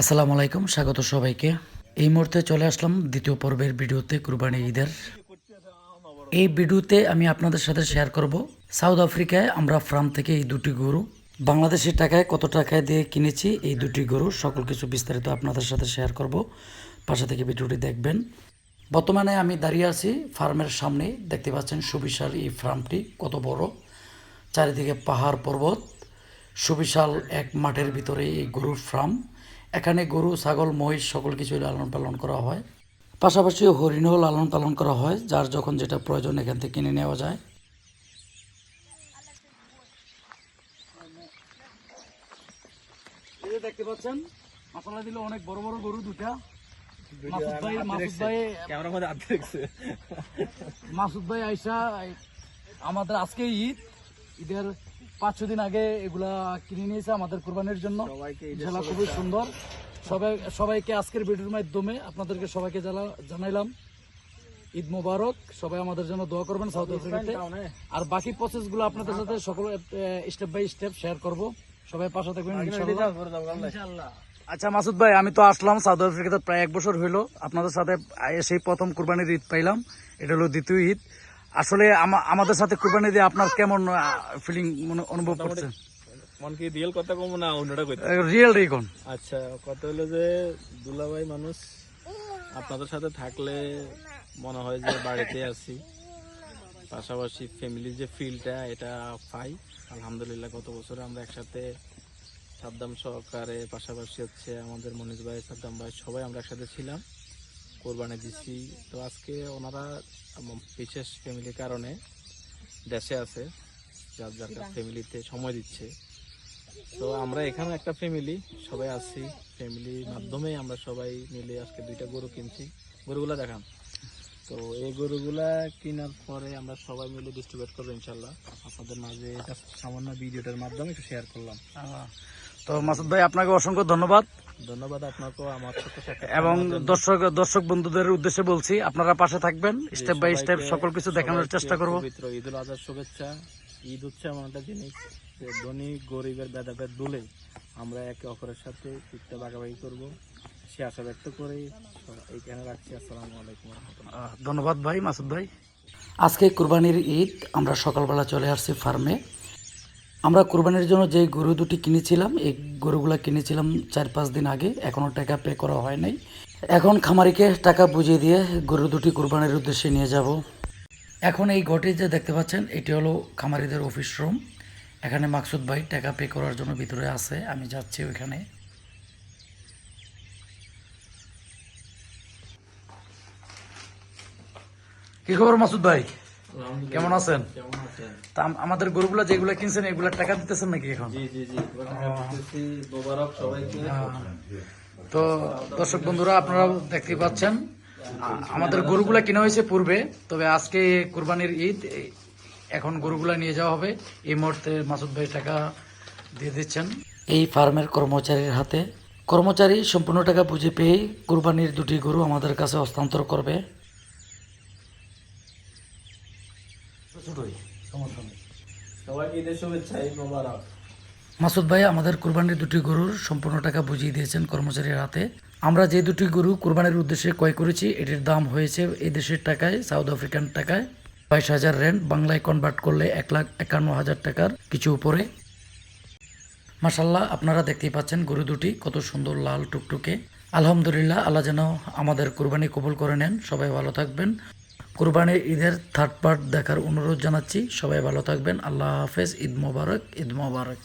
আসসালামু আলাইকুম, স্বাগত সবাইকে। এই মুহূর্তে চলে আসলাম দ্বিতীয় পর্বের ভিডিওতে কুরবানি ঈদের। এই ভিডিওতে আমি আপনাদের সাথে শেয়ার করব, সাউথ আফ্রিকায় আমরা ফার্ম থেকে এই দুটি গরু বাংলাদেশের টাকায় কত টাকায় দিয়ে কিনেছি এই দুটি গরু, সকল কিছু বিস্তারিত আপনাদের সাথে শেয়ার করব। পাশে থেকে ভিডিওটি দেখবেন। বর্তমানে আমি দাঁড়িয়ে আছি ফার্মের সামনে, দেখতে পাচ্ছেন সুবিশাল এই ফার্মটি, কত বড়। চারিদিকে পাহাড় পর্বত সুবিশাল এক মাঠের ভিতরে এই গরুর ফার্ম এখানে গরু ছাগল মহিষ সকল কিছু লালন পালন করা হয়। পাশাপাশি হরিণও লালন পালন করা হয় যার যখন যেটা প্রয়োজন এখান থেকে কিনে নেওয়া যায়। এই যে দেখতে পাচ্ছেন মশলা দিলে অনেক বড় বড় গরু দুটা মাসুদ ভাই মাসুদ ভাই ক্যামেরার মধ্যে হাত দেখছে মাসুদ ভাই আইসা আমাদের আজকে ঈদ। ঈদের পাঁচ ছ দিন আগে এগুলা কিনে নিয়েছে আমাদের কোরবানির জন্য। জেলা খুবই সুন্দর। সবাই সবাইকে আজকের ভিডিওর মাধ্যমে আপনাদেরকে সবাইকে জানা- জানাইলাম। ঈদ মোবারক। সবাই আমাদের জন্য দোয়া করবেন সাউথ আফ্রিকাতে। আর বাকি প্রসেসগুলো আপনাদের সাথে সকল স্টেপ বাই স্টেপ শেয়ার করব। সবাই পাশে থাকবেন ইনশাআল্লাহ আচ্ছা মাসুদ ভাই আমি তো আসলাম সাউথ আফ্রিকাতে প্রায় এক বছর হইল। আপনাদের সাথে এসেই প্রথম কুরবানির ঈদ পাইলাম। এটা হলো দ্বিতীয় ঈদ। আসলে আমা- আমাদের সাথে কুরবানি দিয়ে আপনার কেমন ফিলিং মনে অনুভব করছেন মন কি রিয়েল কথা কম না অন্যটা কইতে? রিয়েল রিকন আচ্ছা কথা হলো যে দুলাভাই মানুষ আপনাদের সাথে থাকলে মনে হয় যে বাড়িতে আছি। পাশাপাশি ফ্যামিলির যে ফিলটা এটা পাই। আলহামদুলিল্লাহ গত বছর আমরা একসাথে সাদ্দাম সহকারে পাশাপাশি হচ্ছে আমাদের মনিজ ভাই সাদ্দাম ভাই সবাই আমরা একসাথে ছিলাম। কোরবানি দিছি। তো আজকে ওনারা বিশেষ ফ্যামিলির কারণে দেশে আছে যার যার ফ্যামিলিতে সময় দিচ্ছে। তো আমরা এখানে একটা ফ্যামিলি সবাই আছি। ফ্যামিলির মাধ্যমে আমরা সবাই মিলে আজকে দুইটা গরু কিনছি। গরুগুলা দেখান। তো এই গরুগুলা কেনার পরে আমরা সবাই মিলে ডিস্ট্রিবিউট করব ইনশাল্লাহ আপনাদের মাঝে just সামান্য ভিডিওটার মাধ্যমে একটু শেয়ার করলাম। তো মাসুদ ভাই আপনাকে অসংখ্য ধন্যবাদ। ধন্যবাদ আপনাকে আমার এবং দর্শক দর্শক বন্ধুদের উদ্দেশ্যে বলছি আপনারা পাশে থাকবেন। স্টেপ বাই স্টেপ সকল কিছু দেখানোর চেষ্টা করব। পবিত্র ঈদুল আজহার শুভেচ্ছা। ঈদ হচ্ছে এমন একটা জিনিস যে ধনী গরিবের ভেদাভেদ ভুলে আমরা একে অপরের সাথে ঈদটা ভাগাভাগি করব। সে আশা ব্যক্ত করে এইখানে রাখছি। আসসালামু আলাইকুম ধন্যবাদ ভাই মাসুদ ভাই। আজকে কুরবানির ঈদ আমরা সকালবেলা চলে আসছি ফার্মে। আমরা কুরবানির জন্য যে গরু দুটি কিনেছিলাম, এই গরুগুলা কিনেছিলাম চার পাঁচ দিন আগে এখনও টাকা পে করা হয় নাই। এখন খামারিকে টাকা বুঝিয়ে দিয়ে গরু দুটি কুরবানির উদ্দেশ্যে নিয়ে যাব। এখন এই ঘটে যে দেখতে পাচ্ছেন, এটি হলো খামারিদের অফিস রুম এখানে মাকসুদ ভাই টাকা পে করার জন্য ভিতরে আছে, আমি যাচ্ছি ওইখানে। কি খবর মাসুদ ভাই? কেমন আছেন? কেমন আছেন? তা আম- আমাদের গরুগুলা যেগুলা কিনছেন এগুলা টাকা দিতেছেন নাকি এখন? জি জি জি মোবারক সবাইকে। তো দর্শক বন্ধুরা আপনারা দেখতে পাচ্ছেন আমাদের গরুগুলা কিনা হয়েছে পূর্বে তবে আজকে কুরবানির ঈদ এখন গরুগুলা নিয়ে যাওয়া হবে। এই মুহূর্তে মাসুদ ভাই টাকা দিয়ে দিচ্ছেন। এই ফার্মের কর্মচারীর হাতে। কর্মচারী সম্পূর্ণ টাকা বুঝে পেয়ে কুরবানির দুটি গরু আমাদের কাছে হস্তান্তর করবে। সমস্যা নেই। সবাইকে ঈদের শুভেচ্ছা ঈদ মোবারক। মাসুদ ভাই আমাদের কুরবানির দুটি গরুর সম্পূর্ণ টাকা বুঝিয়ে দিয়েছেন কর্মচারীর হাতে। আমরা যে দুটি গরু কুরবানির উদ্দেশ্যে ক্রয় করেছি এটির দাম হয়েছে এই দেশের টাকায় সাউথ আফ্রিকান টাকায় বাইশ হাজার রেন্ট বাংলায় কনভার্ট করলে এক লাখ একান্ন হাজার টাকার কিছু উপরে। মাসাল্লাহ আপনারা দেখতেই পাচ্ছেন গরু দুটি কত সুন্দর লাল টুকটুকে। আলহামদুলিল্লাহ আল্লাহ যেন আমাদের কুরবানি কবুল করে নেন। সবাই ভালো থাকবেন। কুরবানির ঈদের থার্ড পার্ট দেখার অনুরোধ জানাচ্ছি। সবাই ভালো থাকবেন। আল্লাহ হাফেজ। ঈদ মোবারক। ঈদ মোবারক।